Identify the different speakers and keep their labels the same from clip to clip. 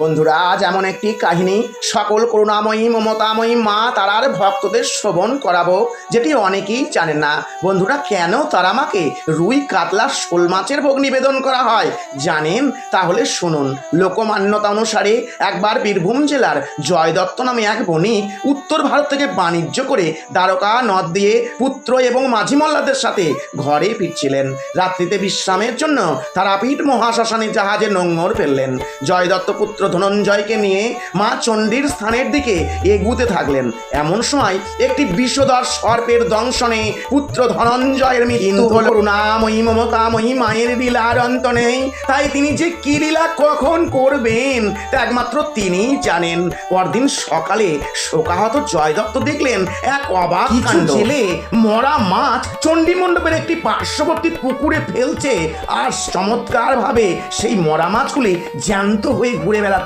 Speaker 1: বন্ধুরা, আজ এমন একটি কাহিনী। সকল করুণাময়ী, মমতাময়ী মা তারার ভক্তদের শ্রবণ করাবো, যেটি অনেকেই জানেন না। বন্ধুরা, কেন তারা মাকে রুই কাতলা শোল মাছের ভোগ নিবেদন করা হয়? জানেন? তাহলে শুনুন। লোকমান্যতা অনুসারে একবার বীরভূম জেলার জয় দত্ত নামে এক বণিক উত্তর ভারত থেকে বাণিজ্য করে দ্বারকা নদ দিয়ে পুত্র এবং মাঝি মল্লাদের সাথে ঘরে ফিরছিলেন। রাত্রিতে বিশ্রামের জন্য তারাপীঠ মহাশ্মশানে জাহাজে নোঙর ফেললেন। জয় দত্ত পুত্র ধনঞ্জয়কে নিয়ে মা চণ্ডীর স্থানের দিকে এগুতে থাকলেন। এমন সময় একটি বিষধর সর্পের দংশনে পুত্র ধনঞ্জয়ের মৃত্যু হল। করুণাময়ী মমতাময়ী মায়ের লীলার অন্ত নেই তাই তিনি যে কি লীলা কখন করবেন তা একমাত্র তিনিই জানেন। পরদিন সকালে শোকাহত জয় দত্ত দেখলেন এক অবাক জেলে মরা মাছ চণ্ডী মণ্ডপের একটি পার্শ্ববর্তী পুকুরে ফেলছে। আর চমৎকার ভাবে সেই মরা মাছগুলি জ্যান্ত হয়ে ঘুরে বেড়াচ্ছে।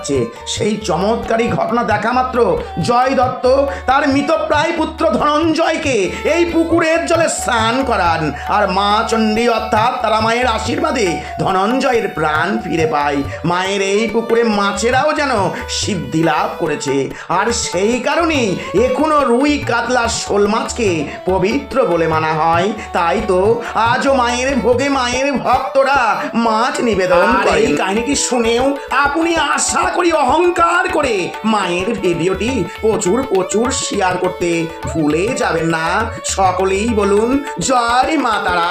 Speaker 1: সেই চমৎকারী ঘটনা দেখা মাত্র। জয় দত্ত তার মৃতপ্রায় পুত্র ধনঞ্জয়কে এই পুকুরের জলে স্নান করান। আর মা চণ্ডী অর্থাৎ তারা মায়ের আশীর্বাদে ধনঞ্জয়ের প্রাণ ফিরে পায়। মায়ের এই পুকুরে মাছেরাও যেন সিদ্ধি লাভ করেছে। আর সেই কারণেই এখনও রুই কাতলা শোল মাছকে পবিত্র বলে মানা হয়। তাই তো আজও মায়ের ভোগে মায়ের ভক্তরা মাছ নিবেদন করে এই কাহিনীটি শুনেও আপনি আশা করি অহংকার করে। মায়ের ভিডিওটি প্রচুর প্রচুর শেয়ার করতে ভুলে যাবেন না। সকলেই বলুন, জয় মা তারা।